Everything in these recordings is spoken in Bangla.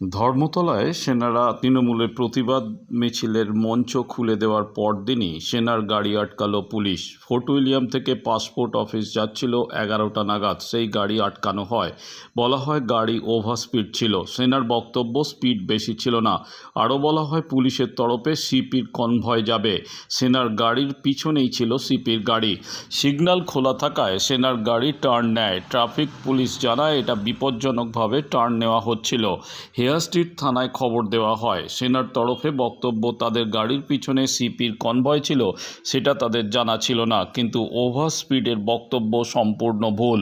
ধর্মতলায় সেনারা তৃণমূলের প্রতিবাদ মিছিলের মঞ্চ খুলে দেওয়ার পরদিনই সেনার গাড়ি আটকালো পুলিশ। ফোর্ট উইলিয়াম থেকে পাসপোর্ট অফিস যাচ্ছিল এগারোটা নাগাদ। সেই গাড়ি আটকানো হয়। বলা হয় গাড়ি ওভার স্পিড ছিল। সেনার বক্তব্য স্পিড বেশি ছিল না। আরও বলা হয় পুলিশের তরফে সিপির কনভয় যাবে। সেনার গাড়ির পিছনেই ছিল সিপির গাড়ি। সিগন্যাল খোলা থাকায় সেনার গাড়ি টার্ন নেয়। ট্রাফিক পুলিশ জানায় এটা বিপজ্জনকভাবে টার্ন নেওয়া হচ্ছিল। হেয়ার স্ট্রিট থানায় খবর দেওয়া হয় সেনার তরফে বক্তব্য তাদের গাড়ির পিছনে সিপির কনভয় ছিল সেটা তাদের জানা ছিল না কিন্তু ওভার স্পিডের বক্তব্য সম্পূর্ণ ভুল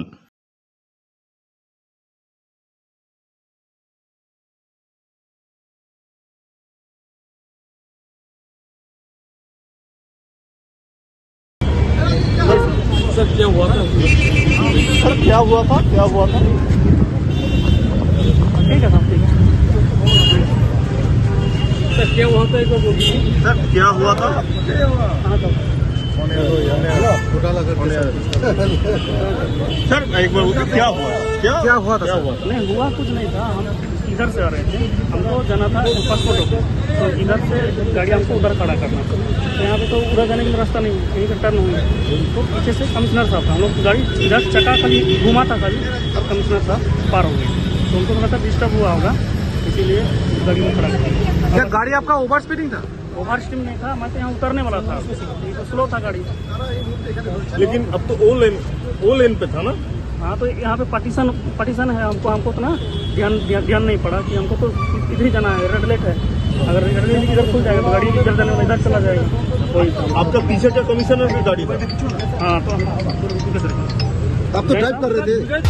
सर क्या हुआ था सर क्या हुआ था क्या हुआ था सर क्या हुआ था एक सर क्या हुआ था? हाँ सर एक बार बोलिए क्या हुआ? क्या? क्या हुआ था क्या हुआ? नहीं हुआ कुछ नहीं था। हम इधर से आ रहे थे। हमको जाना था पासपोर्ट ऑफ़िस तो इधर से गाड़ी हमको उधर खड़ा करना था। तो यहाँ पे तो उधर जाने के रास्ता नहीं कहीं का टर्न हुई तो पीछे से कमिश्नर साहब था। हम लोग गाड़ी इधर चका खाली घुमा था खाली और कमिश्नर साहब पार हो गए। तो उनको लगा था डिस्टर्ब हुआ होगा इसीलिए गाड़ी में खड़ा क्या गाड़ी आपका ओवर स्पीडिंग था? ओवर स्पीडिंग नहीं था मैं तो यहाँ उतरने वाला था। तो स्लो था गाड़ी। लेकिन अब तो ओ लेन ओ लेन पे था ना? हाँ तो यहाँ पे पार्टीशन पार्टीशन है हमको हमको तो ध्यान ध्यान नहीं पड़ा कि हमको तो इधर ही जाना है रेड लाइट है। अगर रेड लाइट इधर खुल जाएगा तो गाड़ी इधर जाने वाला इधर चला जाएगा। था आपका पीछे का कमिश्नर की गाड़ी था। हाँ तो हम आप तो ड्राइव कर रहे थे।